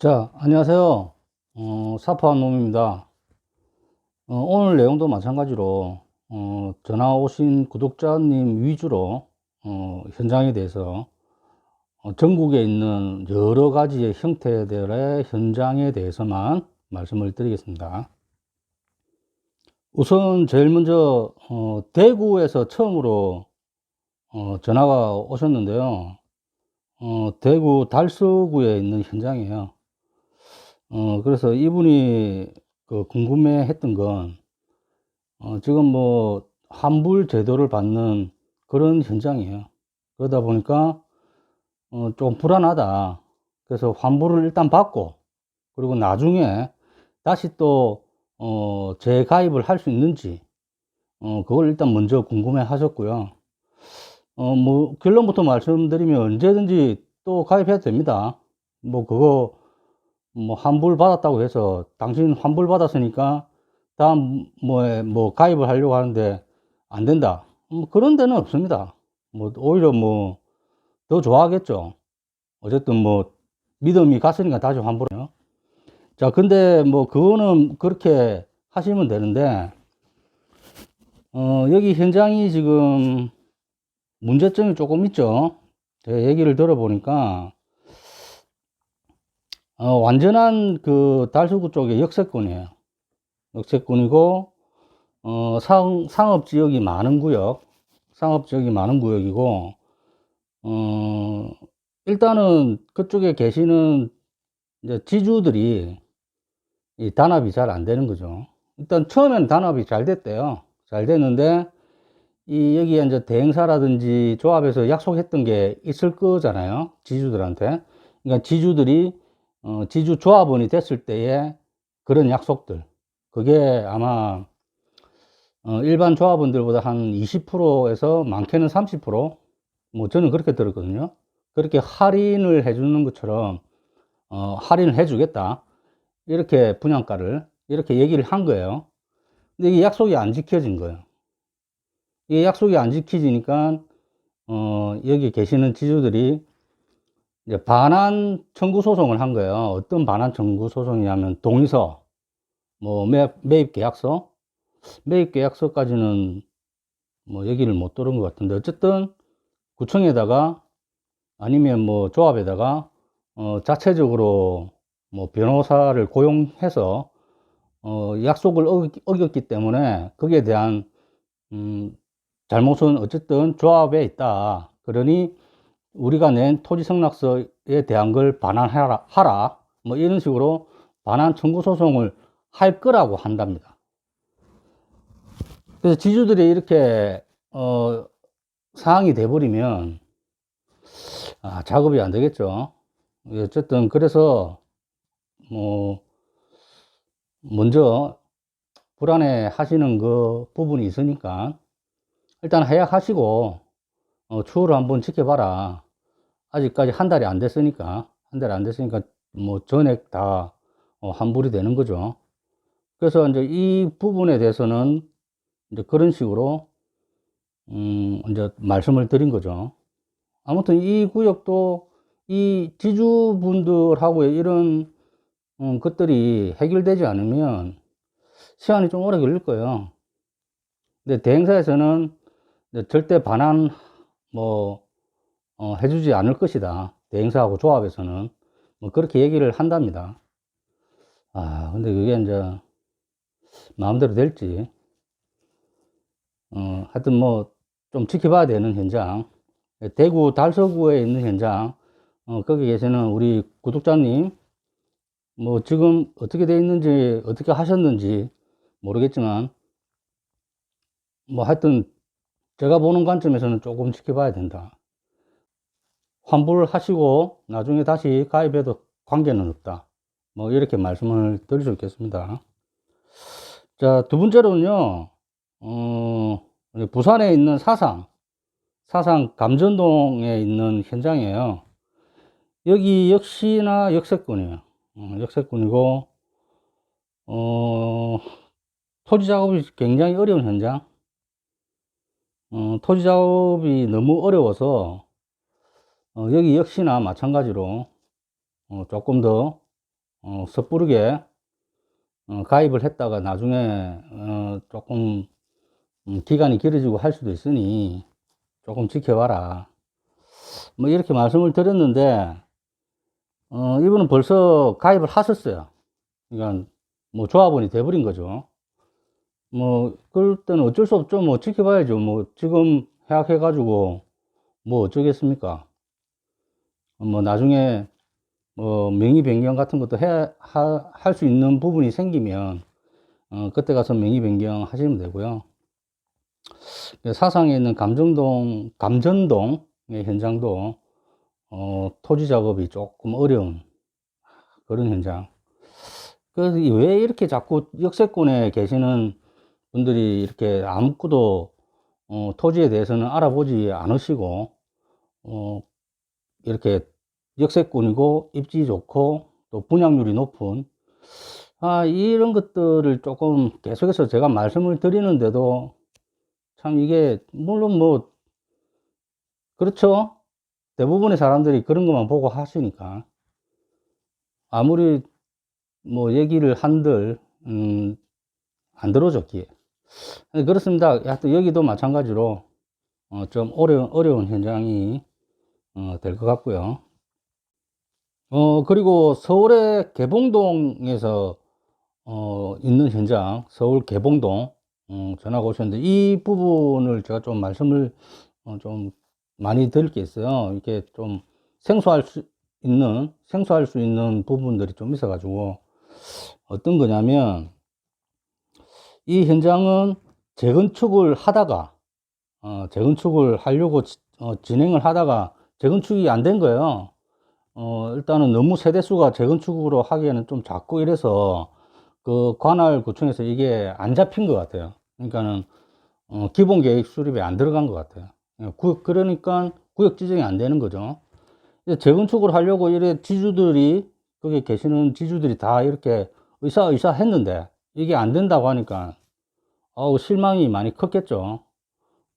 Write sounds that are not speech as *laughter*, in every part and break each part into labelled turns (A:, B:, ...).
A: 자, 안녕하세요. 어, 사파한 놈입니다. 어, 오늘 내용도 마찬가지로, 어, 전화 오신 구독자님 위주로, 어, 현장에 대해서, 어, 전국에 있는 여러 가지의 형태들의 현장에 대해서만 말씀을 드리겠습니다. 우선 제일 먼저, 어, 대구에서 처음으로, 어, 전화가 오셨는데요. 어, 대구 달서구에 있는 현장이에요. 어, 그래서 이분이 그 궁금해 했던 건, 어, 지금 뭐, 환불 제도를 받는 그런 현장이에요. 그러다 보니까, 어, 좀 불안하다. 그래서 환불을 일단 받고, 그리고 나중에 다시 또, 어, 재가입을 할 수 있는지, 어, 그걸 일단 먼저 궁금해 하셨고요. 어, 뭐, 결론부터 말씀드리면 언제든지 또 가입해도 됩니다. 뭐, 그거, 뭐 환불 받았다고 해서 당신 환불 받았으니까 다음 뭐에 뭐 가입을 하려고 하는데 안 된다. 뭐 그런 데는 없습니다. 뭐 오히려 뭐 더 좋아하겠죠. 어쨌든 뭐 믿음이 갔으니까 다시 환불해요. 자, 근데 뭐 그거는 그렇게 하시면 되는데 어, 여기 현장이 지금 문제점이 조금 있죠. 제가 얘기를 들어보니까 어, 완전한 그 달서구 쪽의 역세권이에요. 역세권이고, 어, 상, 상업 지역이 많은 구역, 상업 지역이 많은 구역이고, 어, 일단은 그쪽에 계시는 이제 지주들이 이 단합이 잘 안 되는 거죠. 일단 처음엔 단합이 잘 됐대요. 잘 됐는데, 이 여기에 이제 대행사라든지 조합에서 약속했던 게 있을 거잖아요. 지주들한테. 그러니까 지주들이 어, 지주 조합원이 됐을 때의 그런 약속들. 그게 아마 어, 일반 조합원들보다 한 20%에서 많게는 30%? 뭐 저는 그렇게 들었거든요. 그렇게 할인을 해주는 것처럼 어, 할인을 해주겠다. 이렇게 분양가를 이렇게 얘기를 한 거예요. 근데 이 약속이 안 지켜진 거예요. 이 약속이 안 지켜지니까 어, 여기 계시는 지주들이 이제 반환 청구 소송을 한 거예요. 어떤 반환 청구 소송이냐면 동의서, 뭐 매, 매입 계약서, 매입 계약서까지는 뭐 얘기를 못 들은 것 같은데 어쨌든 구청에다가 아니면 뭐 조합에다가 어, 자체적으로 뭐 변호사를 고용해서 어, 약속을 어겼, 기 때문에 거기에 대한 음, 잘못은 어쨌든 조합에 있다. 그러니 우리가 낸 토지 승낙서에 대한 걸 반환하라, 하라. 뭐 이런 식으로 반환 청구 소송을 할 거라고 한답니다. 그래서 지주들이 이렇게, 어, 상황이 돼버리면, 아, 작업이 안 되겠죠. 어쨌든, 그래서, 뭐, 먼저, 불안해 하시는 그 부분이 있으니까, 일단 해약하시고, 어, 추후를 한번 지켜봐라. 아직까지 한 달이 안 됐으니까, 한 달이 안 됐으니까, 뭐, 전액 다 어, 환불이 되는 거죠. 그래서 이제 이 부분에 대해서는 이제 그런 식으로, 음, 이제 말씀을 드린 거죠. 아무튼 이 구역도 이 지주분들하고의 이런, 음, 것들이 해결되지 않으면 시간이 좀 오래 걸릴 거예요. 근데 대행사에서는 절대 반환 뭐 어, 해주지 않을 것이다. 대행사하고 조합에서는 뭐 그렇게 얘기를 한답니다. 아 근데 그게 이제 마음대로 될지 어, 하여튼 뭐 좀 지켜봐야 되는 현장 대구 달서구에 있는 현장 어, 거기 계시는 우리 구독자님 뭐 지금 어떻게 돼 있는지 어떻게 하셨는지 모르겠지만 뭐 하여튼 제가 보는 관점에서는 조금 지켜봐야 된다. 환불 하시고 나중에 다시 가입해도 관계는 없다. 뭐 이렇게 말씀을 드릴 수 있겠습니다. 자, 두 번째로는요, 어, 부산에 있는 사상, 사상 감전동에 있는 현장이에요. 여기 역시나 역세권이에요. 어, 역세권이고, 어, 토지 작업이 굉장히 어려운 현장. 어, 토지 작업이 너무 어려워서 어, 여기 역시나 마찬가지로 어, 조금 더 어, 섣부르게 어, 가입을 했다가 나중에 어, 조금 음, 기간이 길어지고 할 수도 있으니 조금 지켜봐라. 뭐 이렇게 말씀을 드렸는데 어, 이분은 벌써 가입을 하셨어요. 그러니까 뭐 조합원이 돼버린 거죠. 뭐 그럴 때는 어쩔 수 없죠. 뭐 지켜봐야죠. 뭐 지금 해약해 가지고 뭐 어쩌겠습니까? 뭐 나중에 뭐 명의 변경 같은 것도 해할수 있는 부분이 생기면 어, 그때 가서 명의 변경 하시면 되고요. 사상에 있는 감정동 감전동의 현장도 어, 토지 작업이 조금 어려운 그런 현장. 그래서 이왜 이렇게 자꾸 역세권에 계시는 분들이 이렇게 아무것도 어, 토지에 대해서는 알아보지 않으시고 어, 이렇게 역세권이고 입지 좋고 또 분양률이 높은 아 이런 것들을 조금 계속해서 제가 말씀을 드리는데도 참 이게 물론 뭐 그렇죠? 대부분의 사람들이 그런 것만 보고 하시니까. 아무리 뭐 얘기를 한들 음, 안 들어줬기에. 네, 그렇습니다. 하여튼 여기도 마찬가지로 어, 좀 어려운 어려운 현장이 어, 될 것 같고요. 어 그리고 서울의 개봉동에서 어, 있는 현장 서울 개봉동 음, 전화가 오셨는데 이 부분을 제가 좀 말씀을 어, 좀 많이 드릴 게 있어요. 이렇게 좀 생소할 수 있는 생소할 수 있는 부분들이 좀 있어 가지고 어떤 거냐면 이 현장은 재건축을 하다가 어, 재건축을 하려고 지- 어, 진행을 하다가 재건축이 안 된 거예요. 어, 일단은 너무 세대수가 재건축으로 하기에는 좀 작고 이래서 그 관할 구청에서 이게 안 잡힌 것 같아요. 그러니까는 어, 기본 계획 수립이 안 들어간 것 같아요. 예, 구, 그러니까 구역 지정이 안 되는 거죠. 재건축을 하려고 이래 지주들이 거기 계시는 지주들이 다 이렇게 의사 의사 했는데 이게 안 된다고 하니까 어우 실망이 많이 컸겠죠.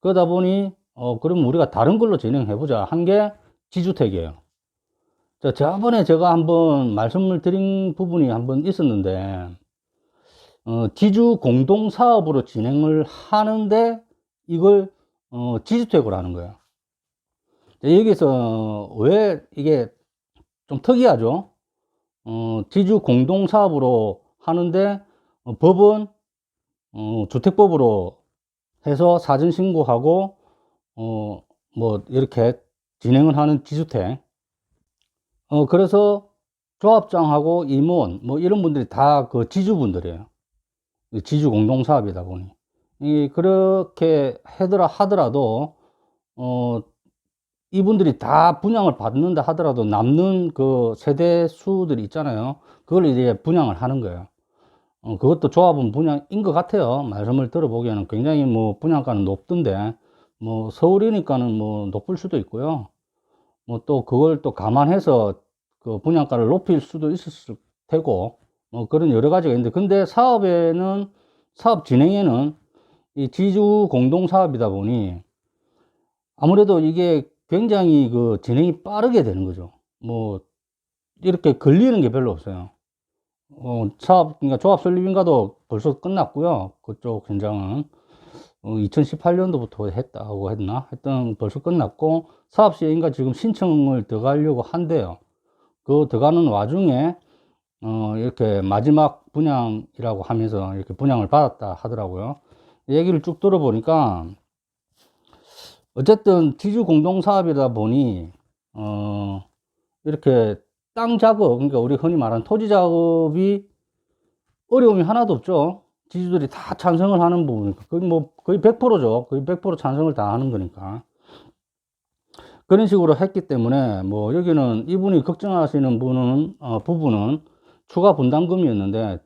A: 그러다 보니 어 그럼 우리가 다른 걸로 진행해 보자 한 게 지주택이에요. 자, 저번에 제가 한번 말씀을 드린 부분이 한번 있었는데 어, 지주 공동 사업으로 진행을 하는데 이걸 어, 지주택으로 하는 거예요. 자, 여기서 왜 이게 좀 특이하죠? 어, 지주 공동 사업으로 하는데 어, 법은 어, 주택법으로 해서 사전 신고하고 어, 뭐 이렇게 진행을 하는 지주택. 어, 그래서 조합장하고 임원 뭐 이런 분들이 다 그 지주분들이에요. 이 지주 공동 사업이다 보니. 이 그렇게 하더라 하더라도 어 이분들이 다 분양을 받는다 하더라도 남는 그 세대 수들이 있잖아요. 그걸 이제 분양을 하는 거예요. 어, 그것도 조합은 분양인 것 같아요. 말씀을 들어보기에는 굉장히 뭐 분양가는 높던데, 뭐 서울이니까는 뭐 높을 수도 있고요. 뭐 또 그걸 또 감안해서 그 분양가를 높일 수도 있었을 테고, 뭐 그런 여러 가지가 있는데, 근데 사업에는, 사업 진행에는 이 지주 공동 사업이다 보니 아무래도 이게 굉장히 그 진행이 빠르게 되는 거죠. 뭐 이렇게 걸리는 게 별로 없어요. 어, 사업, 그러니까 조합 설립인가도 벌써 끝났고요. 그쪽 현장은. 어, 2018년도부터 했다고 했나? 했던 벌써 끝났고, 사업 시행인가 지금 신청을 더 가려고 한대요. 그 들어가는 와중에, 어, 이렇게 마지막 분양이라고 하면서 이렇게 분양을 받았다 하더라고요. 얘기를 쭉 들어보니까, 어쨌든 지주 공동 사업이다 보니, 어, 이렇게 땅 작업, 그러니까 우리 흔히 말하는 토지 작업이 어려움이 하나도 없죠. 지주들이 다 찬성을 하는 부분이니까. 거의 뭐, 거의 100%죠. 거의 100% 찬성을 다 하는 거니까. 그런 식으로 했기 때문에, 뭐, 여기는 이분이 걱정하시는 분은, 어, 부분은 추가 분담금이었는데,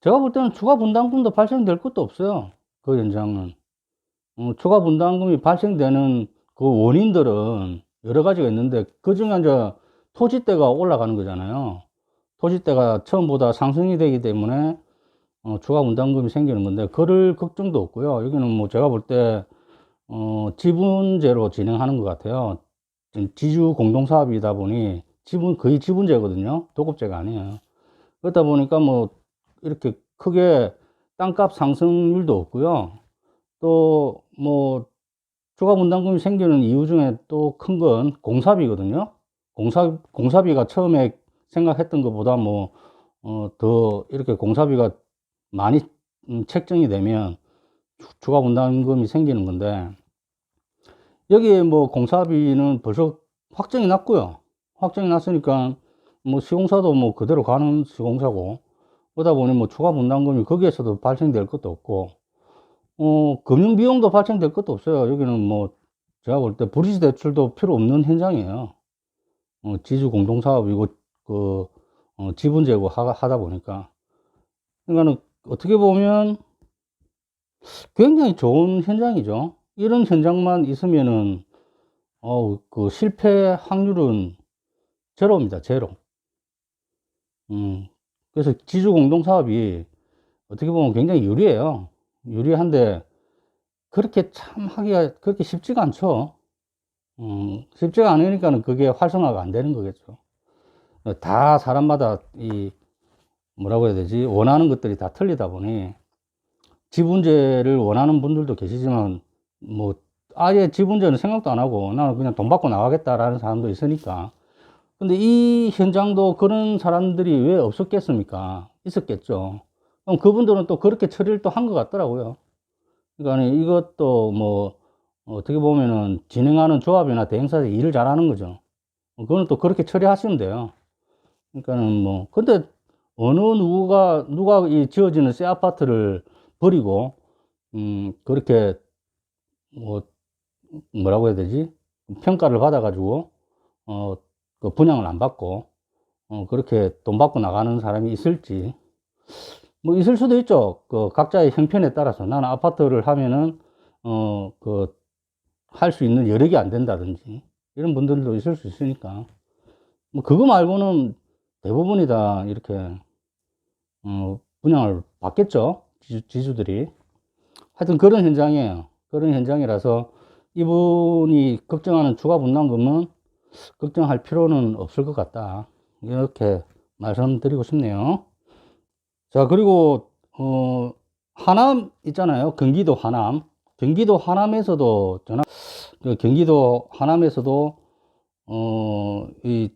A: 제가 볼 때는 추가 분담금도 발생될 것도 없어요. 그 현장은. 어, 추가 분담금이 발생되는 그 원인들은 여러 가지가 있는데, 그 중에 이제 토지대가 올라가는 거잖아요. 토지대가 처음보다 상승이 되기 때문에 어, 추가 분담금이 생기는 건데 그럴 걱정도 없고요. 여기는 뭐 제가 볼때 어, 지분제로 진행하는 것 같아요. 지주 공동사업이다 보니 지분 거의 지분제거든요. 도급제가 아니에요. 그러다 보니까 뭐 이렇게 크게 땅값 상승률도 없고요. 또 뭐 추가 분담금이 생기는 이유 중에 또 큰 건 공사비거든요. 공사 공사비가 처음에 생각했던 것보다 뭐 어, 더 이렇게 공사비가 많이 음, 책정이 되면 추- 추가 분담금이 생기는 건데 여기에 뭐 공사비는 벌써 확정이 났고요. 확정이 났으니까 뭐 시공사도 뭐 그대로 가는 시공사고 그러다 보니 뭐 추가 분담금이 거기에서도 발생될 것도 없고 어 금융 비용도 발생될 것도 없어요. 여기는 뭐 제가 볼 때 브리지 대출도 필요 없는 현장이에요. 어, 지주 공동 사업이고 그 어, 지분 제고 하, 하다 보니까 그러니까는 어떻게 보면 굉장히 좋은 현장이죠. 이런 현장만 있으면은 어, 그 실패 확률은 제로입니다. 제로. 음, 그래서 지주 공동 사업이 어떻게 보면 굉장히 유리해요. 유리한데 그렇게 참 하기가 그렇게 쉽지가 않죠. 음, 쉽지가 않으니까는 그게 활성화가 안 되는 거겠죠. 다 사람마다 이 뭐라고 해야 되지? 원하는 것들이 다 틀리다 보니 지분제를 원하는 분들도 계시지만 뭐 아예 지분제는 생각도 안 하고 나는 그냥 돈 받고 나가겠다라는 사람도 있으니까 근데 이 현장도 그런 사람들이 왜 없었겠습니까? 있었겠죠. 그럼 그분들은 또 그렇게 처리를 또 한 것 같더라고요. 그러니까 이것도 뭐 어떻게 보면은 진행하는 조합이나 대행사에서 일을 잘하는 거죠. 그거는 또 그렇게 처리하시면 돼요. 그러니까는 뭐 근데 어느 누가 누가 이 지어지는 새 아파트를 버리고 음 그렇게 뭐 뭐라고 해야 되지 평가를 받아가지고 어 그 분양을 안 받고 어 그렇게 돈 받고 나가는 사람이 있을지 뭐 있을 수도 있죠 그 각자의 형편에 따라서 나는 아파트를 하면은 어 그 할 수 있는 여력이 안 된다든지 이런 분들도 있을 수 있으니까 뭐 그거 말고는 대부분이 다 이렇게 어 분양을 받겠죠 지주, 지주 들이 하여튼 그런 현장이에요 그런 현장이라서 이분이 걱정하는 추가 분담금은 걱정할 필요는 없을 것 같다. 이렇게 말씀드리고 싶네요. 자, 그리고, 어, 하남 있잖아요. 경기도 하남. 경기도 하남에서도, 전화, 그 경기도 하남에서도, 어, 이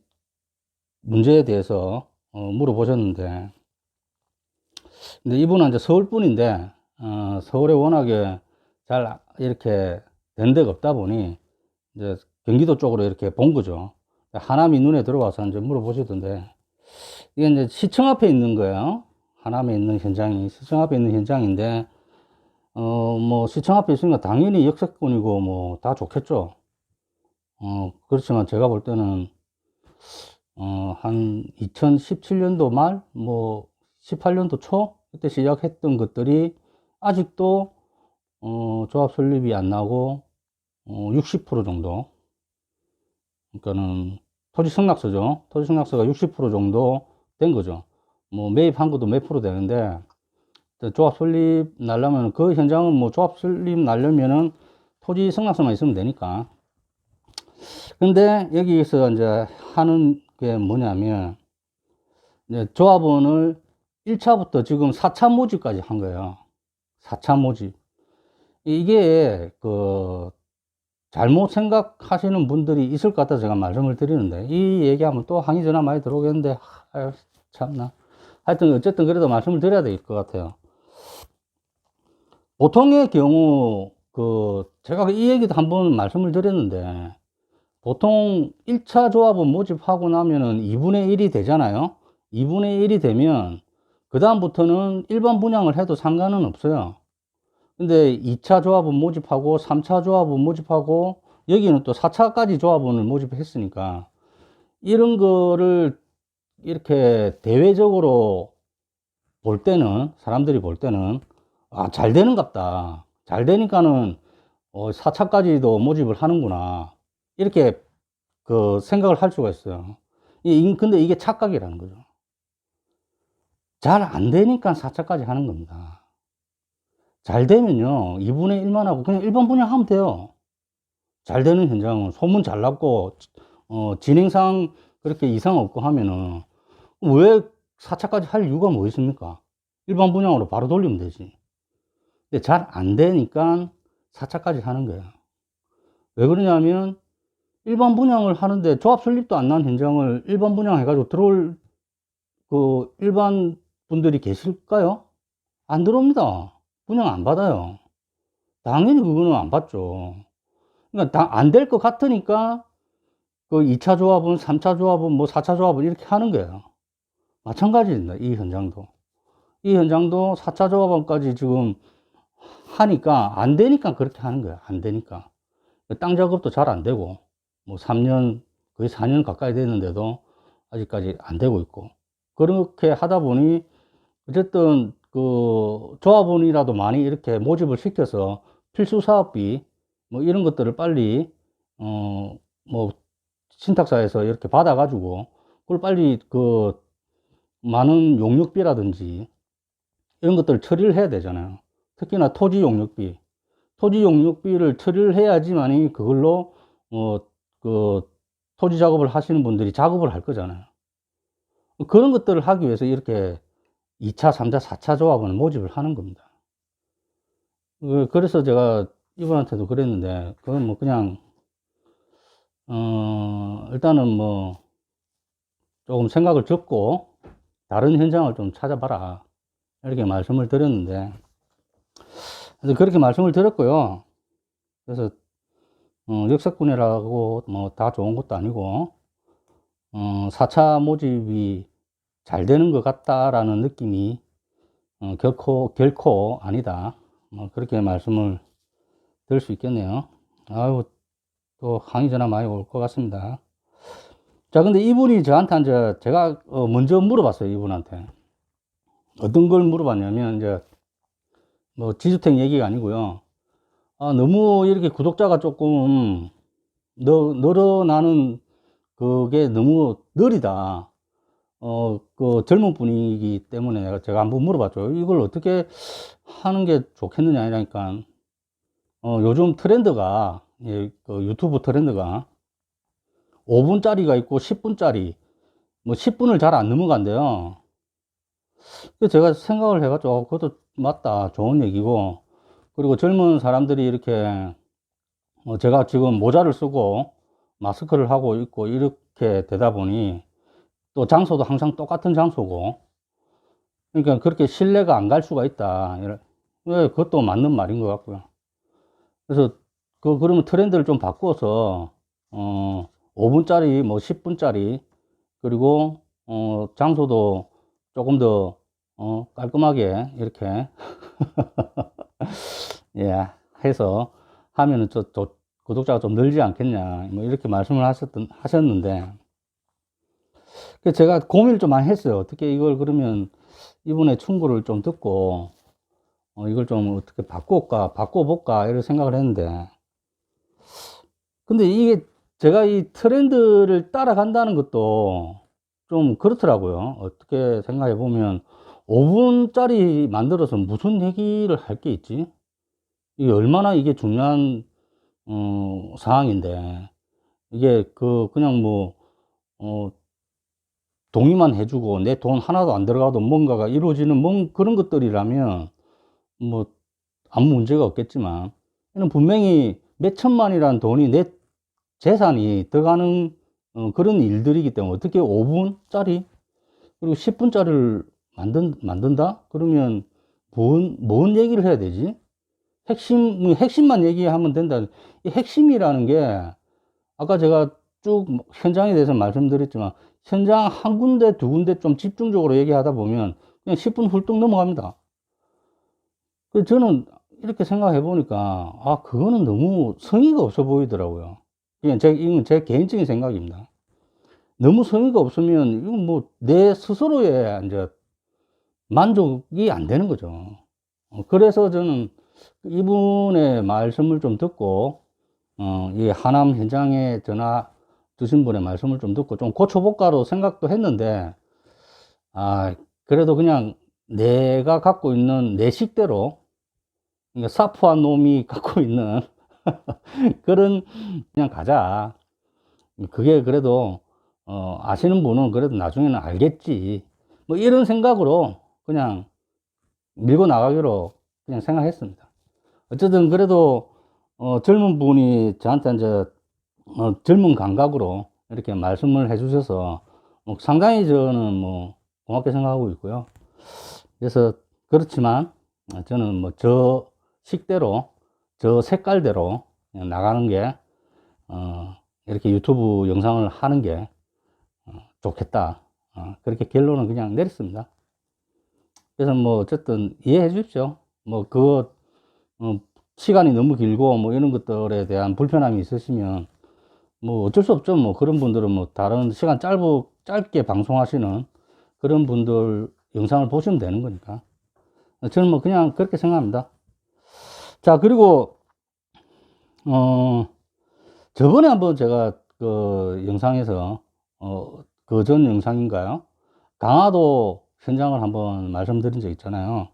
A: 문제에 대해서, 어, 물어보셨는데, 근데 이분은 이제 서울 분인데, 어, 서울에 워낙에 잘 이렇게 된 데가 없다 보니, 이제 경기도 쪽으로 이렇게 본 거죠. 하남이 눈에 들어와서 이제 물어보시던데, 이게 이제 시청 앞에 있는 거예요. 하남에 있는 현장이, 시청 앞에 있는 현장인데, 어, 뭐, 시청 앞에 있으니까 당연히 역세권이고, 뭐, 다 좋겠죠. 어, 그렇지만 제가 볼 때는, 어, 한 2017년도 말, 뭐, 18년도 초? 그때 시작했던 것들이 아직도, 어, 조합 설립이 안 나고, 어, 60% 정도. 그러니까는 토지 승낙서죠. 토지 승낙서가 60% 정도 된 거죠. 뭐 매입한 것도 몇 프로 되는데 조합 설립 날려면 그 현장은 뭐 조합 설립 날려면은 토지 승낙서만 있으면 되니까. 근데 여기서 이제 하는 게 뭐냐면 조합원을 1차부터 지금 4차 모집까지 한 거예요. 4차 모집. 이게 그 잘못 생각하시는 분들이 있을 것 같아서 제가 말씀을 드리는데 이 얘기하면 또 항의 전화 많이 들어오겠는데 아유 참나 하여튼 어쨌든 그래도 말씀을 드려야 될 것 같아요 보통의 경우 그 제가 이 얘기도 한번 말씀을 드렸는데 보통 1차 조합은 모집하고 나면은 2분의 1이 되잖아요. 2분의 1이 되면 그 다음부터는 일반 분양을 해도 상관은 없어요. 근데 2차 조합은 모집하고 3차 조합은 모집하고 여기는 또 4차까지 조합원을 모집했으니까 이런 거를 이렇게 대외적으로 볼 때는 사람들이 볼 때는 아, 잘 되는 갑다. 잘 되니까는 어, 4차까지도 모집을 하는구나. 이렇게 그 생각을 할 수가 있어요. 이, 근데 이게 착각이라는 거죠. 잘 안 되니까 4차까지 하는 겁니다. 잘 되면요, 2분의 1만 하고 그냥 일반 분양하면 돼요. 잘 되는 현장은 소문 잘 났고, 어, 진행상 그렇게 이상 없고 하면은, 왜 4차까지 할 이유가 뭐 있습니까? 일반 분양으로 바로 돌리면 되지. 근데 잘 안 되니까 4차까지 하는 거야. 왜 그러냐면 일반 분양을 하는데 조합 설립도 안 난 현장을 일반 분양 해가지고 들어올 그 일반 분들이 계실까요? 안 들어옵니다. 분양 안 받아요. 당연히 그거는 안 받죠. 그러니까 안 될 것 같으니까 그 2차 조합은, 3차 조합은, 뭐 4차 조합은 이렇게 하는 거예요. 마찬가지입니다. 이 현장도. 이 현장도 4차 조합원까지 지금 하니까 안 되니까 그렇게 하는 거야. 안 되니까. 땅 작업도 잘 안 되고, 뭐 3년, 거의 4년 가까이 됐는데도 아직까지 안 되고 있고. 그렇게 하다 보니 어쨌든 그 조합원이라도 많이 이렇게 모집을 시켜서 필수 사업비 뭐 이런 것들을 빨리 어 뭐 신탁사에서 이렇게 받아 가지고 그걸 빨리 그 많은 용역비라든지 이런 것들을 처리를 해야 되잖아요. 특히나 토지 용역비. 토지 용역비를 처리를 해야지만이 그걸로 어 그 토지 작업을 하시는 분들이 작업을 할 거잖아요. 그런 것들을 하기 위해서 이렇게 2차, 3차, 4차 조합원을 모집을 하는 겁니다. 그- 그래서 제가 이분한테도 그랬는데, 그건 뭐 그냥, 어, 일단은 뭐, 조금 생각을 접고, 다른 현장을 좀 찾아봐라. 이렇게 말씀을 드렸는데, 그래서 그렇게 말씀을 드렸고요. 그래서, 어, 역사꾼이라고 뭐 다 좋은 것도 아니고, 어, 4차 모집이 잘 되는 것 같다라는 느낌이 어, 결코 결코 아니다. 뭐 그렇게 말씀을 드릴 수 있겠네요. 아유 또 항의 전화 많이 올 것 같습니다. 자, 근데 이분이 저한테 이제 제가 어, 먼저 물어봤어요. 이분한테 어떤 걸 물어봤냐면 이제 뭐 지주택 얘기가 아니고요. 아, 너무 이렇게 구독자가 조금 너, 늘어나는 그게 너무 느리다. 어, 그 젊은 분이기 때문에 제가 한번 물어봤죠. 이걸 어떻게 하는 게 좋겠느냐 이러니까, 어, 요즘 트렌드가, 예, 그 유튜브 트렌드가 5분짜리가 있고 10분짜리, 뭐 10분을 잘 안 넘어간대요. 제가 생각을 해봤죠. 어, 그것도 맞다. 좋은 얘기고. 그리고 젊은 사람들이 이렇게, 어, 제가 지금 모자를 쓰고 마스크를 하고 있고 이렇게 되다 보니 또 장소도 항상 똑같은 장소고 그러니까 그렇게 신뢰가 안 갈 수가 있다. 왜 그것도 맞는 말인 것 같고요. 그래서 그 그러면 트렌드를 좀 바꾸어서 어 5분짜리 뭐 10분짜리 그리고 어 장소도 조금 더 어, 깔끔하게 이렇게 *laughs* 예 해서 하면은 저, 저 구독자가 좀 늘지 않겠냐 뭐 이렇게 말씀을 하셨던 하셨는데 그래서 제가 고민을 좀 많이 했어요. 어떻게 이걸 그러면 이분의 충고를 좀 듣고 어, 이걸 좀 어떻게 바꿔볼까 바꿔볼까 이런 생각을 했는데 근데 이게 제가 이 트렌드를 따라간다는 것도 좀 그렇더라고요. 어떻게 생각해 보면 5분짜리 만들어서 무슨 얘기를 할 게 있지? 이게 얼마나 이게 중요한 어, 사항인데 이게 그 그냥 뭐 어, 동의만 해주고 내 돈 하나도 안 들어가도 뭔가가 이루어지는 뭔 그런 것들이라면 뭐 아무 문제가 없겠지만 이는 분명히 몇 천만이라는 돈이 내 재산이 들어가는 어, 그런 일들이기 때문에 어떻게 5분짜리 그리고 10분짜리를 만든, 만든다? 그러면 뭔, 뭔 얘기를 해야 되지? 핵심, 뭐 핵심만 얘기하면 된다. 이 핵심이라는 게 아까 제가 쭉 현장에 대해서 말씀드렸지만 현장 한 군데, 두 군데 좀 집중적으로 얘기하다 보면 그냥 10분 훌쩍 넘어갑니다. 그 저는 이렇게 생각해 보니까 아, 그거는 너무 성의가 없어 보이더라고요. 그냥 제, 이건 제 개인적인 생각입니다. 너무 성의가 없으면 이건 뭐 내 스스로의 이제 만족이 안 되는 거죠. 어, 그래서 저는 이분의 말씀을 좀 듣고 어, 이 하남 현장에 전화 주신 분의 말씀을 좀 듣고 좀 고쳐볼까로 생각도 했는데, 아, 그래도 그냥 내가 갖고 있는 내 식대로, 사포한 놈이 *laughs* 갖고 있는 *laughs* 그런, 그냥 가자. 그게 그래도, 어, 아시는 분은 그래도 나중에는 알겠지. 뭐 이런 생각으로 그냥 밀고 나가기로 그냥 생각했습니다. 어쨌든 그래도 어, 젊은 분이 저한테 이제 어, 젊은 감각으로 이렇게 말씀을 해주셔서 뭐 상당히 저는 뭐 고맙게 생각하고 있고요. 그래서 그렇지만 어, 저는 뭐 저 식대로 저 색깔대로 나가는 게 어, 이렇게 유튜브 영상을 하는 게 어, 좋겠다. 어, 그렇게 결론을 그냥 내렸습니다. 그래서 뭐 어쨌든 이해해 주십시오. 뭐 그거 어, 시간이 너무 길고 뭐 이런 것들에 대한 불편함이 있으시면 뭐 어쩔 수 없죠. 뭐 그런 분들은 뭐 다른 시간 짧고 짧게 방송하시는 그런 분들 영상을 보시면 되는 거니까. 저는 뭐 그냥 그렇게 생각합니다. 자, 그리고 어 저번에 한번 제가 그 영상에서 어 그 전 영상인가요? 강화도 현장을 한번 말씀드린 적 있잖아요.